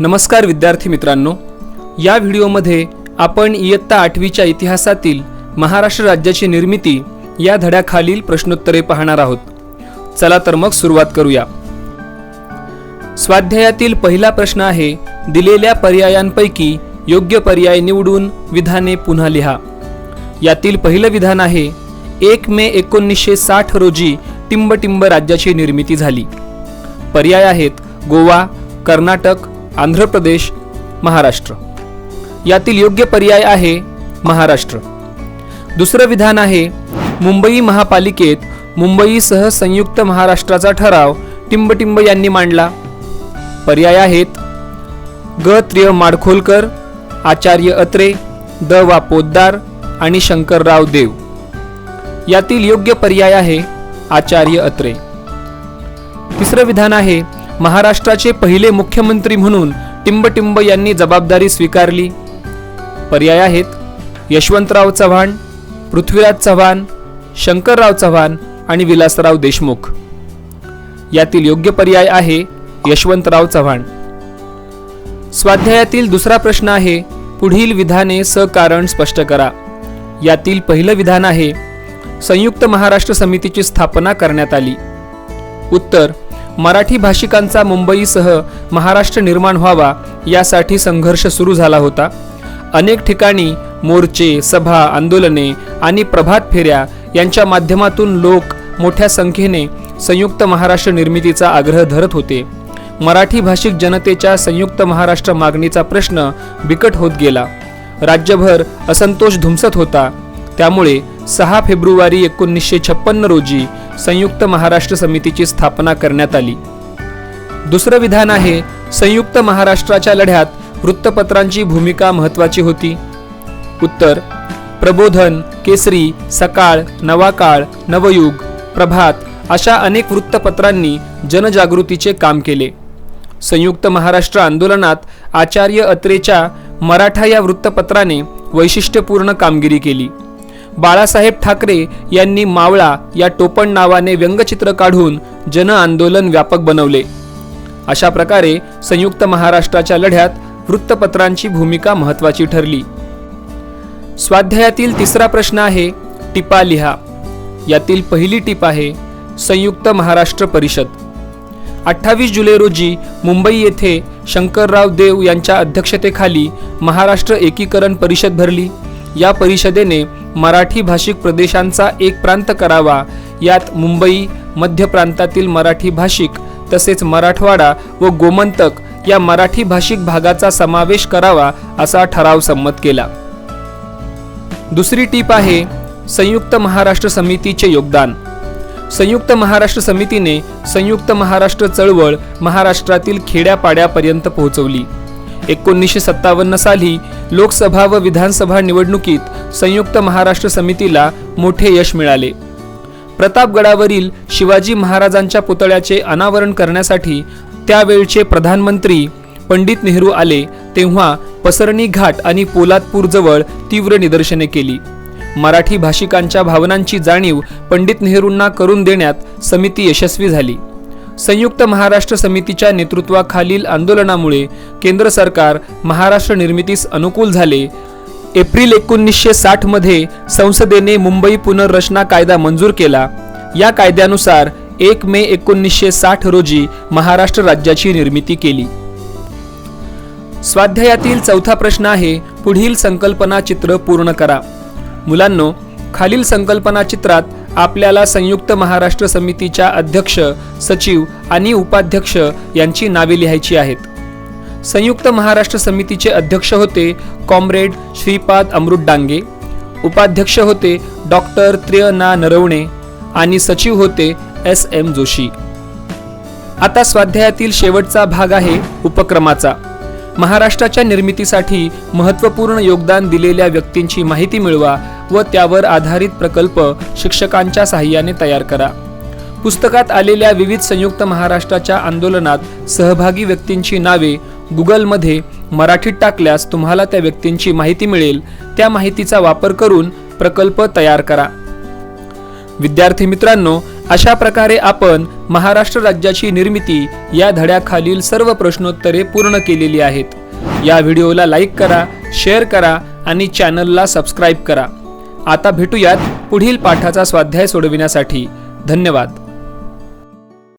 नमस्कार विद्यार्थी मित्रांनो. या व्हिडिओमध्ये आपण इयत्ता आठवीच्या इतिहासातील महाराष्ट्र राज्याची निर्मिती या धड्याखालील प्रश्नोत्तरे पाहणार आहोत. चला तर मग सुरुवात करूया. स्वाध्यायातील पहिला प्रश्न आहे दिलेल्या पर्यायांपैकी योग्य पर्याय निवडून विधाने पुन्हा लिहा. यातील पहिलं विधान आहे एक मे एकोणीसशे साठ रोजी टिंबटिंब राज्याची निर्मिती झाली. पर्याय आहेत गोवा कर्नाटक आंध्र प्रदेश महाराष्ट्र. यातील योग्य पर्याय आहे महाराष्ट्र. दुसरं विधान आहे मुंबई महापालिकेत मुंबईसह संयुक्त महाराष्ट्राचा ठराव टिंबटिंब यांनी मांडला. पर्याय आहेत ग. त्र्य माडखोलकर आचार्य अत्रे द. वा पोद्दार आणि शंकरराव देव. यातील योग्य पर्याय आहे आचार्य अत्रे. तिसरं विधान आहे महाराष्ट्राचे पहिले मुख्यमंत्री म्हणून टिंबटिंब यांनी जबाबदारी स्वीकारली. पर्याय आहेत. यशवंतराव चव्हाण पृथ्वीराज चव्हाण शंकरराव चव्हाण आणि विलासराव देशमुख. यातील योग्य पर्याय आहे यशवंतराव चव्हाण. स्वाध्यायातील दुसरा प्रश्न आहे पुढील विधाने सकारण स्पष्ट करा. यातील पहिलं विधान आहे संयुक्त महाराष्ट्र समितीची स्थापना करण्यात आली. उत्तर मराठी भाषिकांचा मुंबईसह महाराष्ट्र निर्माण व्हावा यासाठी संघर्ष सुरू झाला होता. अनेक ठिकाणी मोर्चे सभा आंदोलने आणि प्रभात फेऱ्या यांच्या माध्यमातून लोक मोठ्या संख्येने संयुक्त महाराष्ट्र निर्मितीचा आग्रह धरत होते. मराठी भाषिक जनतेच्या संयुक्त महाराष्ट्र मागणीचा प्रश्न बिकट होत गेला. राज्यभर असंतोष धुमसत होता. त्यामुळे सहा फेब्रुवारी एकोणीसशे छप्पन्न रोजी संयुक्त महाराष्ट्र समितीची स्थापना करण्यात आली. दुसरं विधान आहे संयुक्त महाराष्ट्राच्या लढ्यात वृत्तपत्रांची भूमिका महत्त्वाची होती. उत्तर प्रबोधन केसरी सकाळ नवाकाळ नवयुग प्रभात अशा अनेक वृत्तपत्रांनी जनजागृतीचे काम केले. संयुक्त महाराष्ट्र आंदोलनात आचार्य अत्रेच्या मराठा या वृत्तपत्राने वैशिष्ट्यपूर्ण कामगिरी केली. बाळासाहेब ठाकरे यांनी मावळा या टोपण नावाने व्यंगचित्र काढून जन आंदोलन व्यापक बनवले. अशा प्रकारे संयुक्त महाराष्ट्राच्या लढ्यात वृत्तपत्रांची भूमिका महत्त्वाची ठरली. स्वाध्यायातील तिसरा प्रश्न आहे टिपा लिहा. यातील पहिली टीप आहे संयुक्त महाराष्ट्र परिषद. अठ्ठावीस जुलै रोजी मुंबई येथे शंकरराव देव यांच्या अध्यक्षतेखाली महाराष्ट्र एकीकरण परिषद भरली. या परिषदेने मराठी भाषिक प्रदेशांचा एक प्रांत करावा. यात मुंबई मध्य प्रांतातील मराठी भाषिक तसेच मराठवाडा व गोमंतक या मराठी भाषिक भागाचा समावेश करावा असा ठराव संमत केला. दुसरी टीप आहे संयुक्त महाराष्ट्र समितीचे योगदान. संयुक्त महाराष्ट्र समितीने संयुक्त महाराष्ट्र चळवळ महाराष्ट्रातील खेड्यापाड्यापर्यंत पोहोचवली. एकोणीसशे सत्तावन्न साली लोकसभा व विधानसभा निवडणुकीत संयुक्त महाराष्ट्र समितीला मोठे यश मिळाले. प्रतापगडावरील शिवाजी महाराजांच्या पुतळ्याचे अनावरण करण्यासाठी त्यावेळचे प्रधानमंत्री पंडित नेहरू आले तेव्हा पसरणी घाट आणि पोलादपूरजवळ तीव्र निदर्शने केली. मराठी भाषिकांच्या भावनांची जाणीव पंडित नेहरूंना करून देण्यात समिती यशस्वी झाली. संयुक्त महाराष्ट्र समितीच्या नेतृत्वाखालील आंदोलनामुळे केंद्र सरकार महाराष्ट्र निर्मितीस अनुकूल झाले. एप्रिल एकोणीसशे साठमध्ये संसदेने मुंबई पुनर्रचना कायदा मंजूर केला. या कायद्यानुसार एक मे एकोणीसशे साठ रोजी महाराष्ट्र राज्याची निर्मिती केली. स्वाध्यायातील चौथा प्रश्न आहे पुढील संकल्पना चित्र पूर्ण करा. मुलांनो खालील संकल्पना चित्रात आपल्याला संयुक्त महाराष्ट्र समितीच्या अध्यक्ष सचिव आणि उपाध्यक्ष यांची नावे लिहायची आहेत. संयुक्त महाराष्ट्र समितीचे अध्यक्ष होते कॉम्रेड श्रीपाद अमृत डांगे उपाध्यक्ष होते डॉक्टर त्रियना नरवणे आणि सचिव होते एस एम जोशी. आता स्वाध्यायातील शेवटचा भाग आहे उपक्रमाचा. महाराष्ट्राच्या निर्मितीसाठी महत्त्वपूर्ण योगदान दिलेल्या व्यक्तींची माहिती मिळवा व त्यावर आधारित प्रकल्प शिक्षकांच्या साहाय्याने तयार करा. पुस्तकात आलेल्या विविध संयुक्त महाराष्ट्राच्या आंदोलनात सहभागी व्यक्तींची नावे गुगलमध्ये मराठीत टाकल्यास तुम्हाला त्या व्यक्तींची माहिती मिळेल. त्या माहितीचा वापर करून प्रकल्प तयार करा. विद्यार्थी मित्रांनो अशा प्रकारे आपण महाराष्ट्र राज्याची निर्मिती या धड्याखालील सर्व प्रश्नोत्तरे पूर्ण केलेली आहेत. या व्हिडिओला लाईक करा शेअर करा आणि चॅनलला सबस्क्राईब करा. आता भेटूयात पुढील पाठाचा स्वाध्याय सोडविण्यासाठी. धन्यवाद.